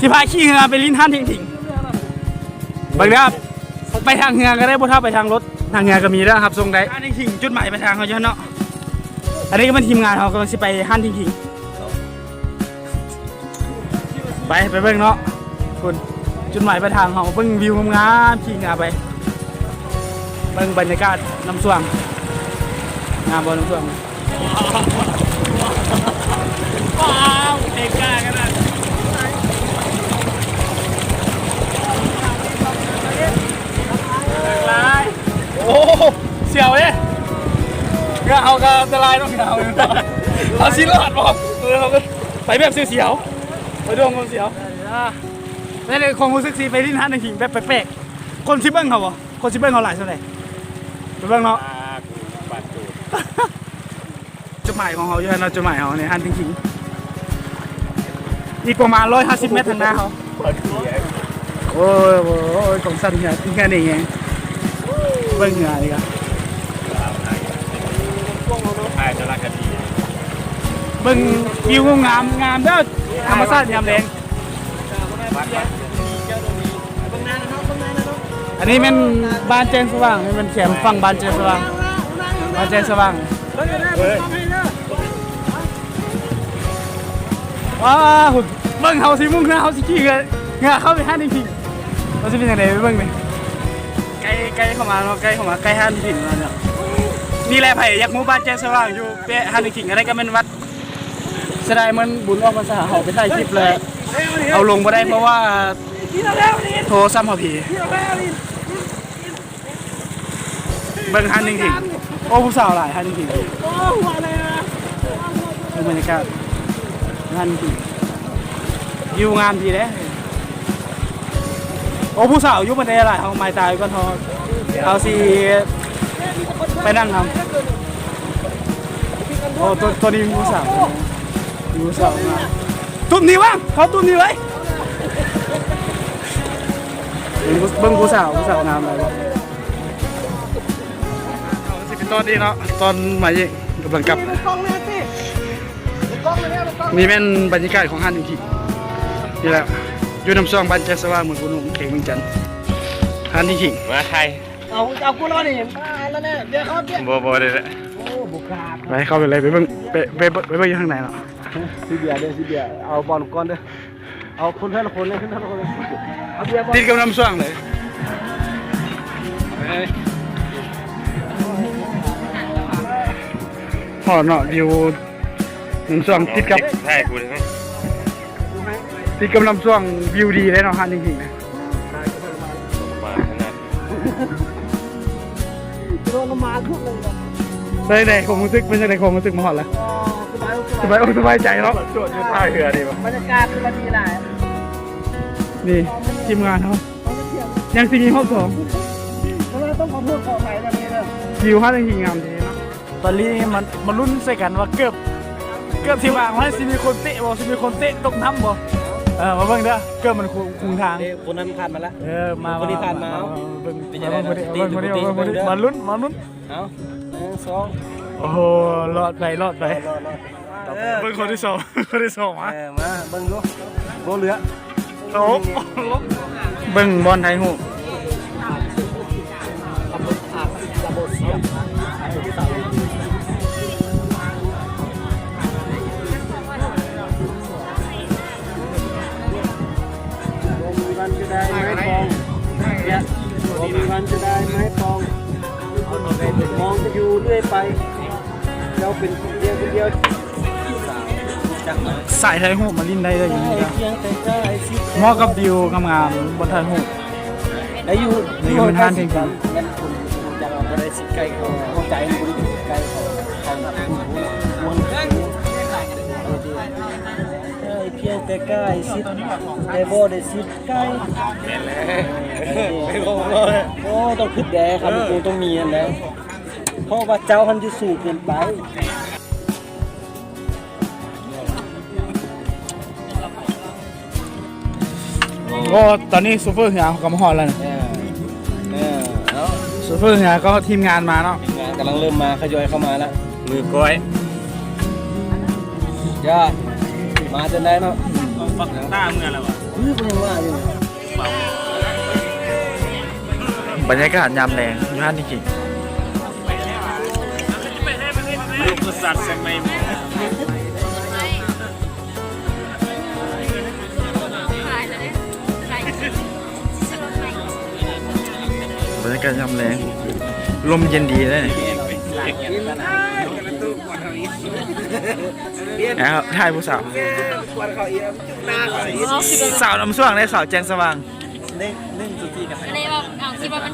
สิพาขี่เรือไปลิ้นท่านทิ้งทิ้งบางเด้อไปทางเรือก็ได้บ่ถ้าไปทางรถทางเรือก็มีแล้วครับทรงใดท่านทิ้งทิ้งจุดหมายไปทางเขาเยอะเนาะอันนี้ก็เป็นทีมงานเขากำลังสิไปท่านทิ้งทิ้งไปไปเบิ่งเนาะคุณจุดหมายไปลายทางเขาเบิ่งวิวงามๆขี่เรือไปเบิ่งบรรยากาศน้ำสว่างงามบนน้ำสว่าง ว้าวเอกากันนะ ลายโอ้เสียวเนี่ยก็เอากรายต้องเอาเอาชิ้นละหัดบอกเออเขาก็ไปแบบเสียวๆไปดวงคนเสียวนี่เลยคงรู้สึกสีไปที่นั่นจริงแบบแปลกๆคนชิเบิ้งเขาบ่คนชิเบิ้งเขาหลายเท่าไหร่ไปเบิ้งเนาะจุดหมายของเขาอยู่นะจุดหมายเขาในฮันจริงอีกประมาณ150เมตรทางหน้าเขาโอ้ยโอ้ยของสั้นเนี่ยที่แค่นี้เองเบิ้งเหงื่อดีกว่าทา ยจะรักกันดีเบิ่งวิวงามงามเด้อธรรมชาติยามแรงวัดวัดอันนี้เป็นบ้านแจ้งสว่างนี่มันเขียนฝั่งบ้านแจ้งสว่างบ้านแจ้งสว่างเฮ้ยว้าวเบิ่งเฮาสิมุ่งหน้าเฮาสิขี่กันเงาเข้าไปห้านจริงๆเราสิเป็นยังไงไปเบิ่งดิใกล้ใกล้เข้ามาเนาะใกล้เข้ามาใกล้ห้านจริงๆแล้วเนี่ย นี่แหละไผอยากหมู่บ้านแจ้งสว่างอยู่เป๊ะห้านจริงอะไรก็เป็นวัดแสดงมันบุญออกพรรษาเฮาไปถ่ายคลิปเลยเอาลงบ่ได้เพราะว่าโทรซ้ำเฮาผีเบิ่งฮันจริงๆโอ้ผู้สาวหลายฮันจริงๆโอ้หัวอะไรนะดูบรรยากาศฮันจริงวิวงามดีเด้โอ้ผู้สาวอยุบบันไดหลายเอาไม้ตายก็ทอเอาสิ ไปนั่งทำโอ้ตัวตัวนี้มีผู้สาวมีผู้สาวมาตุ้มนี้ว่างเขาตุ้มนี้เลยเบิ่งผู้เบิ่งผู้สาวผู้สาวงามเลยสิเป็นตอนนี้เนาะตอนใหม่กำลังกลับนะนี่เป็นบรรยากาศของห้างจริงๆนี่แหละอยู่น้ำซองบ้านแจสว่างเมืองกุนงเขตเมืองจันทร์ห้างจริงมาไทย เอาเอากูรอนี่มาแล้วเนี่ยเดี๋ยวเขาเดี๋ยวโบโบเลยแหละโอ้บุกราบๆไปเข้าไปเลยไปเบิ่งไปไปไปไปเบิ่งอยู่ข้างในเนาะซีเบียร์เด้อซีเบียร์เอาบอลก่อนเด้อเอาคนเท่าคนเลยคนเท่าคนเลยเอาเบียร์บอลติดกับน้ำซองเลยหอเนาะวิวน้ำซองติดกับใช่กูเลยไหมติดกับน้ำซองวิวดีเลยเนาะห้างจริงๆนะมาขนาด โดนมาทุกเลยใช่ในความรู้สึกไม่ใช่ในความรู้สึกมาหอดแล้วสบายสบายอกสบายใจเนาะตรวจอยู่ท่าเรือดีป่ะบรรยากาศคือมันดีหลายนี่ทีมงานเขายังสิมีห้องสองเพราะว่าต้องขอพูดขอใหม่แบบนี้เลยวิวห้าจริงๆงามดีเนาะตอนนี้มันมันรุ่นใส่กันว่าเกือบเกือบทีมงานว่าสิมีคนเตะบ่สิมีคนเตะตกน้ำบ่เออมาเบิ่งเด้อเกือบมันคุคุงทาง คนนั้นผ่านมาแล้ว เออ มาคนที่ผ่านมาเบิ่งเป็นมายังไงเบิ่งคนนี้ตีเบิ่งคนนี้ตีเบิ่งคนนี้ตีมาลุ้นมาลุ้นเอาหนึ่งสองโอ้โหรอดไปรอดไปรอรอเออเบิ่งคนที่สองคนที่สองมาเออมาเบิ่งดูโบเหลือโอ้เบิ่งบอลไทยฮู้ เนี่ยมีวันจะได้ไม้ปองมองจะอยู่เรื่อยไป เราเป็นคนเดียวคนเดียวจักมาสายไทยฮู้มาลิ้นได้เลยอย่างนี้นะเพียงแต่ได้สิเหมาะกับวิวงามๆบนไทยฮู้ได้อยู่นี่ก็เป็นห้างจริงๆแม่นคุณจังบ่ได้สิไกลเขาหัวใจมันบ่ได้ไกลเขาเขามัน เพียงใกล้ชิดแต่บ่ได้ชิดใกล้แม่นเลยไม่โบโบเลยโอ้ต้องคิดแดครับกูต้องมีอันนั้นเพราะว่าเจ้ามันอยู่สูงเกินไปก็ตอนนี้ซูเปอร์เฮียกำลังฮอดแล้วนะเออเออเนาะซูเปอร์เฮียก็ทีมงานมาเนาะงานกำลังเริ่มมาขยอยเข้ามาแล้วมือก้อยยอด มาจนได้เนาะปักหน้าเมื่อแล้ววะนี่เป็นยังว่าอยู่บรรยากาศยามแรงอยู่ห้านจริงลูกกษัตริย์สมัยหมอๆบรรยากาศยามแรงลมเย็นดีเลย นะครับถ่ายผู้สาวสาวน้ำส่วงได้สาวแจงสว่าง เล่นเล่นจุดที่กันอันนี้แบบเอาคิดว่ามัน